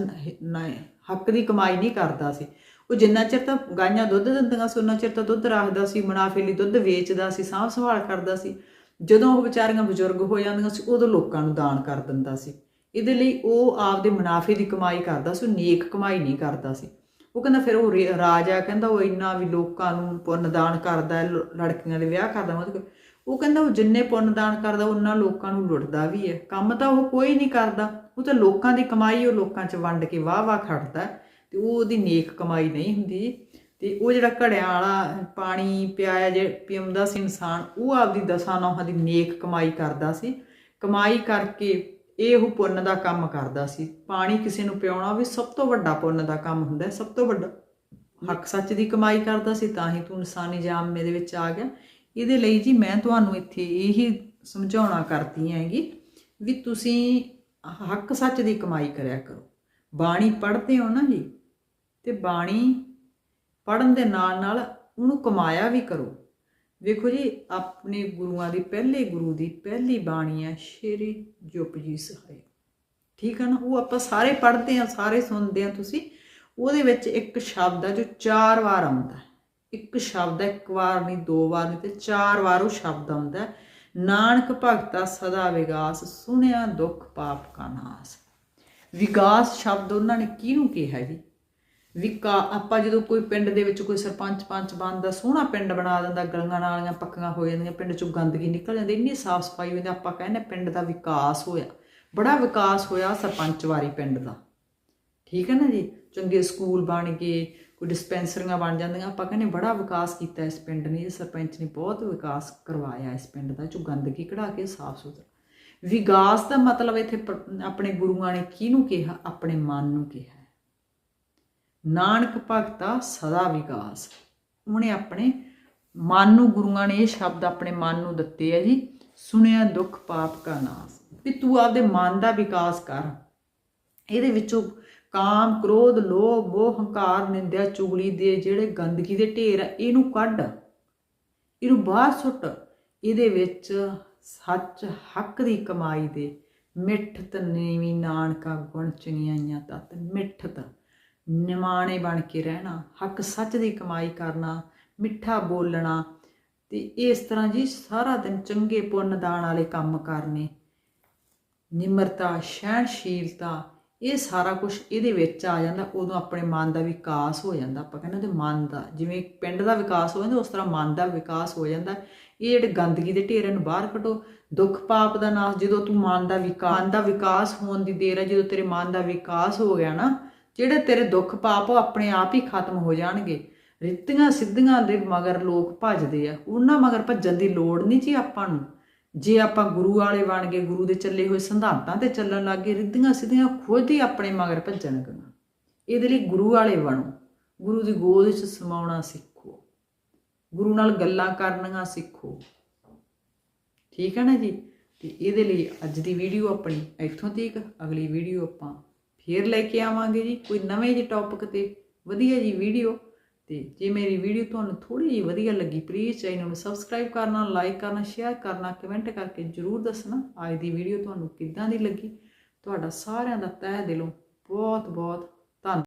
ਹੱਕ ਦੀ ਕਮਾਈ ਨਹੀਂ ਕਰਦਾ ਸੀ। ਉਹ ਜਿੰਨਾ ਚਿਰ ਤਾਂ ਗਾਈਆਂ ਦੁੱਧ ਦਿੰਦੀਆਂ ਸੀ, ਉਹਨਾਂ ਚਿਰ ਤਾਂ ਦੁੱਧ ਰੱਖਦਾ ਸੀ, ਮੁਨਾਫੇ ਲਈ ਦੁੱਧ ਵੇਚਦਾ ਸੀ, ਸਾਂਭ ਸੰਭਾਲ ਕਰਦਾ ਸੀ। ਜਦੋਂ ਉਹ ਵਿਚਾਰੀਆਂ ਬਜ਼ੁਰਗ ਹੋ ਜਾਂਦੀਆਂ ਸੀ, ਉਦੋਂ ਲੋਕਾਂ ਨੂੰ ਦਾਨ ਕਰ ਦਿੰਦਾ ਸੀ। ਇਹਦੇ ਲਈ ਉਹ ਆਪਦੇ ਮੁਨਾਫੇ ਦੀ ਕਮਾਈ ਕਰਦਾ ਸੀ, ਉਹ ਨੇਕ ਕਮਾਈ ਨਹੀਂ ਕਰਦਾ ਸੀ। ਉਹ ਕਹਿੰਦਾ ਫਿਰ ਉਹ ਰੇ- ਰਾਜਾ ਕਹਿੰਦਾ ਉਹ ਇੰਨਾ ਵੀ ਲੋਕਾਂ ਨੂੰ ਪੁੰਨ ਦਾਨ ਕਰਦਾ ਲੜਕੀਆਂ ਦੇ ਵਿਆਹ ਕਰਦਾ। ਮਤਲਬ ਉਹ ਕਹਿੰਦਾ ਉਹ ਜਿੰਨੇ ਪੁੰਨ ਦਾਨ ਕਰਦਾ, ਉਹਨਾਂ ਲੋਕਾਂ ਨੂੰ ਲੁੱਟਦਾ ਵੀ ਹੈ। ਕੰਮ ਤਾਂ ਉਹ ਕੋਈ ਨਹੀਂ ਕਰਦਾ। ਉਹ ਤਾਂ ਲੋਕਾਂ ਦੀ ਕਮਾਈ ਉਹ ਲੋਕਾਂ 'ਚ ਵੰਡ ਕੇ ਵਾਹ-ਵਾਹ ਖੜਦਾ। ਤੇ ਉਹ ਉਹਦੀ ਨੇਕ ਕਮਾਈ ਨਹੀਂ ਹੁੰਦੀ। ਜੀ। ਤੇ ਉਹ ਜਿਹੜਾ ਘੜਿਆਂ ਵਾਲਾ ਪਾਣੀ ਪਿਆਇਆ ਜੇ ਪੀਂਦਾ ਸੀ ਇਨਸਾਨ, ਉਹ ਆਪਦੀ ਦਸਾਂ ਨੌਹਾਂ ਦੀ ਨੇਕ ਕਮਾਈ ਕਰਦਾ ਸੀ। ਕਮਾਈ ਕਰਕੇ ਇਹ ਉਹ ਪੁੰਨ ਦਾ ਕੰਮ ਕਰਦਾ ਸੀ। ਪਾਣੀ ਕਿਸੇ ਨੂੰ ਪਿਆਉਣਾ ਵੀ ਸਭ ਤੋਂ ਵੱਡਾ ਪੁੰਨ ਦਾ ਕੰਮ ਹੁੰਦਾ, ਸਭ ਤੋਂ ਵੱਡਾ। ਹੱਕ ਸੱਚ ਦੀ ਕਮਾਈ ਕਰਦਾ ਸੀ, ਤਾਂ ਹੀ ਤੂੰ ਇਨਸਾਨੀ ਜਾਮੇ ਦੇ ਵਿੱਚ ਆ ਗਿਆ। ਇਹਦੇ ਲਈ ਜੀ ਮੈਂ ਤੁਹਾਨੂੰ ਇੱਥੇ ਇਹੀ ਸਮਝਾਉਣਾ ਕਰਦੀ ਹੈਗੀ ਵੀ ਤੁਸੀਂ ਹੱਕ ਸੱਚ ਦੀ ਕਮਾਈ ਕਰਿਆ ਕਰੋ। ਬਾਣੀ ਪੜ੍ਹਦੇ ਹੋ ਨਾ ਜੀ ਤੇ ਬਾਣੀ ਪੜਨ ਦੇ ਨਾਲ ਨਾਲ ਉਹਨੂੰ ਕਮਾਇਆ ਵੀ ਕਰੋ। ਵੇਖੋ ਜੀ, ਆਪਣੇ ਗੁਰੂਆਂ ਦੀ ਪਹਿਲੇ ਗੁਰੂ ਦੀ ਪਹਿਲੀ ਬਾਣੀ ਹੈ, ਸ਼੍ਰੀ ਜਪਜੀ ਸਾਹਿਬ। ਠੀਕ ਹੈ ਨਾ? ਉਹ ਆਪਾਂ ਸਾਰੇ ਪੜ੍ਹਦੇ ਆ ਸਾਰੇ ਸੁਣਦੇ ਆ ਤੁਸੀਂ। ਉਹਦੇ ਵਿੱਚ ਇੱਕ ਸ਼ਬਦ ਹੈ ਜੋ ਚਾਰ ਵਾਰ ਆਉਂਦਾ ਇੱਕ ਸ਼ਬਦ ਹੈ, ਇੱਕ ਵਾਰ ਨਹੀਂ, ਦੋ ਵਾਰ ਨਹੀਂ, ਤੇ ਚਾਰ ਵਾਰ ਉਹ ਸ਼ਬਦ ਆਉਂਦਾ ਨਾਨਕ ਭਗਤਾ ਸਦਾ ਵਿਗਾਸ, ਸੁਣਿਆ ਦੁੱਖ ਪਾਪ ਕਾ ਨਾਸ। ਵਿਗਾਸ ਸ਼ਬਦ ਉਹਨਾਂ ਨੇ ਕਿਹਨੂੰ ਕਿਹਾ ਜੀ? ਵਿਕਾ ਆਪਾਂ ਜਦੋਂ ਕੋਈ ਪਿੰਡ ਦੇ ਵਿੱਚ ਕੋਈ ਸਰਪੰਚ, ਪੰਚ ਬਣਦਾ ਸੋਹਣਾ ਪਿੰਡ ਬਣਾ ਦਿੰਦਾ, ਗਲੀਆਂ ਨਾਲੀਆਂ ਪੱਕੀਆਂ ਹੋ ਜਾਂਦੀਆਂ, ਪਿੰਡ ਚੋਂ ਗੰਦਗੀ ਨਿਕਲ ਜਾਂਦੀ, ਇੰਨੀ ਸਾਫ਼ ਸਫ਼ਾਈ ਹੁੰਦੀ, ਆਪਾਂ ਕਹਿੰਦੇ ਪਿੰਡ ਦਾ ਵਿਕਾਸ ਹੋਇਆ। ਬੜਾ ਵਿਕਾਸ ਹੋਇਆ ਸਰਪੰਚ ਵਾਰੀ ਪਿੰਡ ਦਾ। ਠੀਕ ਹੈ ਨਾ ਜੀ? ਚੰਗੇ ਸਕੂਲ ਬਣ ਗਏ ਕੋਈ ਡਿਸਪੈਂਸਰੀਆਂ ਬਣ ਜਾਂਦੀਆਂ, ਆਪਾਂ ਕਹਿੰਦੇ ਬੜਾ ਵਿਕਾਸ ਕੀਤਾ ਇਸ ਪਿੰਡ ਨੇ, ਸਰਪੰਚ ਨੇ ਬਹੁਤ ਵਿਕਾਸ ਕਰਵਾਇਆ ਇਸ ਪਿੰਡ ਦਾ ਜੋ ਗੰਦਗੀ ਕਢਾ ਕੇ ਸਾਫ਼ ਸੁਥਰਾ। ਵਿਕਾਸ ਦਾ ਮਤਲਬ ਇੱਥੇ ਪ- ਆਪਣੇ ਗੁਰੂਆਂ ਨੇ ਕਿਹਨੂੰ ਕਿਹਾ? ਆਪਣੇ ਮਨ ਨੂੰ ਕਿਹਾ। ਨਾਨਕ ਭਗਤਾ ਸਦਾ ਵਿਕਾਸ। ਉਹਨੇ ਆਪਣੇ ਮਨ ਨੂੰ, ਗੁਰੂਆਂ ਨੇ ਇਹ ਸ਼ਬਦ ਆਪਣੇ ਮਨ ਨੂੰ ਦਿੱਤੇ ਆ ਜੀ, ਸੁਣਿਆ ਦੁੱਖ ਪਾਪ ਕਾ ਨਾਸ। ਵੀ ਤੂੰ ਆਪਦੇ ਮਨ ਦਾ ਵਿਕਾਸ ਕਰ। ਇਹਦੇ ਵਿੱਚੋਂ ਕਾਮ, ਕ੍ਰੋਧ, ਲੋਭ, ਮੋਹ, ਹੰਕਾਰ, ਨਿੰਦਿਆ, ਚੁਗਲੀ ਦੇ ਜਿਹੜੇ ਗੰਦਗੀ ਦੇ ਢੇਰ ਆ, ਇਹਨੂੰ ਕੱਢ। ਇਹਨੂੰ ਬਾਹਰ ਸੁੱਟ। ਇਹਦੇ ਵਿੱਚ ਸੱਚ ਹੱਕ ਦੀ ਕਮਾਈ ਦੇ ਮਿੱਠਤ ਨੀਵੀਂ ਨਾਨਕਾ ਗੁਣ ਚੁਣੀਆਂ ਤਤ, ਮਿੱਠਤ। ਨਿਮਾਣੇ ਬਣ ਕੇ ਰਹਿਣਾ, ਹੱਕ ਸੱਚ ਦੀ ਕਮਾਈ ਕਰਨਾ, ਮਿੱਠਾ ਬੋਲਣਾ ਤੇ ਇਸ ਤਰ੍ਹਾਂ ਜੀ ਸਾਰਾ ਦਿਨ ਚੰਗੇ ਪੁੰਨ ਦਾਨ ਵਾਲੇ ਕੰਮ ਕਰਨੇ। ਨਿਮਰਤਾ, ਸਹਿਣਸ਼ੀਲਤਾ, ਇਹ ਸਾਰਾ ਕੁਝ ਇਹਦੇ ਵਿੱਚ ਆ ਜਾਂਦਾ, ਉਦੋਂ ਆਪਣੇ ਮਨ ਦਾ ਵਿਕਾਸ ਹੋ ਜਾਂਦਾ। ਆਪਾਂ ਕਹਿੰਦੇ ਉਹਦੇ ਮਨ ਦਾ, ਜਿਵੇਂ ਪਿੰਡ ਦਾ ਵਿਕਾਸ ਹੋ ਜਾਂਦਾ, ਉਸ ਤਰ੍ਹਾਂ ਮਨ ਦਾ ਵਿਕਾਸ ਹੋ ਜਾਂਦਾ। ਇਹ ਜਿਹੜੇ ਗੰਦਗੀ ਦੇ ਢੇਰਾਂ ਨੂੰ ਬਾਹਰ ਕੱਢੋ, ਦੁੱਖ ਪਾਪ ਦਾ ਨਾਸ਼, ਜਦੋਂ ਤੂੰ ਮਨ ਦਾ ਵਿਕਾਸ ਮਨ ਦਾ ਵਿਕਾਸ ਹੋਣ ਦੀ ਦੇਰ ਹੈ, ਜਦੋਂ ਤੇਰੇ ਮਨ ਦਾ ਵਿਕਾਸ ਹੋ ਗਿਆ ਨਾ ਜਿਹੜੇ ਤੇਰੇ ਦੁੱਖ ਪਾਪ ਉਹ ਆਪਣੇ ਆਪ ਹੀ ਖਤਮ ਹੋ ਜਾਣਗੇ। ਰਿੱਤੀਆਂ ਸਿੱਧੀਆਂ ਦੇ ਮਗਰ ਲੋਕ ਭੱਜਦੇ ਆ। ਉਹਨਾਂ ਮਗਰ ਭੱਜਣ ਦੀ ਲੋੜ ਨਹੀਂ ਜੀ ਆਪਾਂ ਨੂੰ। ਜੇ ਆਪਾਂ ਗੁਰੂ ਵਾਲੇ ਬਣ ਗਏ, ਗੁਰੂ ਦੇ ਚੱਲੇ ਹੋਏ ਸਿਧਾਂਤਾਂ ਤੇ ਚੱਲਣ ਲੱਗ ਗਏ ਰਿੱਧੀਆਂ ਸਿੱਧੀਆਂ ਖੁਦ ਹੀ ਆਪਣੇ ਮਗਰ ਭੱਜਣਗੀਆਂ। ਇਹਦੇ ਲਈ ਗੁਰੂ ਵਾਲੇ ਬਣੋ। ਗੁਰੂ ਦੀ ਗੋਦ ਵਿੱਚ ਸਮਾਉਣਾ ਸਿੱਖੋ। ਗੁਰੂ ਨਾਲ ਗੱਲਾਂ ਕਰਨੀਆਂ ਸਿੱਖੋ। ਠੀਕ ਹੈ ਨਾ ਜੀ? ਤੇ ਇਹਦੇ ਲਈ ਅੱਜ ਦੀ ਵੀਡੀਓ ਆਪਣੀ ਇੱਥੋਂ ਤੱਕ। ਅਗਲੀ ਵੀਡੀਓ ਆਪਾਂ ਫੇਰ ਲੈ ਕੇ ਆਵਾਂਗੇ ਜੀ, ਕੋਈ ਨਵੇਂ ਜਿਹੇ ਟੌਪਿਕ ਤੇ ਵਧੀਆ ਜੀ ਵੀਡੀਓ ਤੇ ਜੇ ਮੇਰੀ ਵੀਡੀਓ ਤੁਹਾਨੂੰ ਥੋੜੀ ਜਿਹੀ ਵਧੀਆ ਲੱਗੀ ਪਲੀਜ਼ ਚੈਨਲ ਨੂੰ ਸਬਸਕ੍ਰਾਈਬ ਕਰਨਾ ਲਾਈਕ ਕਰਨਾ ਸ਼ੇਅਰ ਕਰਨਾ ਕਮੈਂਟ ਕਰਕੇ ਜਰੂਰ ਦੱਸਣਾ। ਅੱਜ ਦੀ ਵੀਡੀਓ ਤੁਹਾਨੂੰ ਕਿੱਦਾਂ ਦੀ ਲੱਗੀ? ਤੁਹਾਡਾ ਸਾਰਿਆਂ ਦਾ ਤਹਿ ਦਿਲੋਂ ਬਹੁਤ ਬਹੁਤ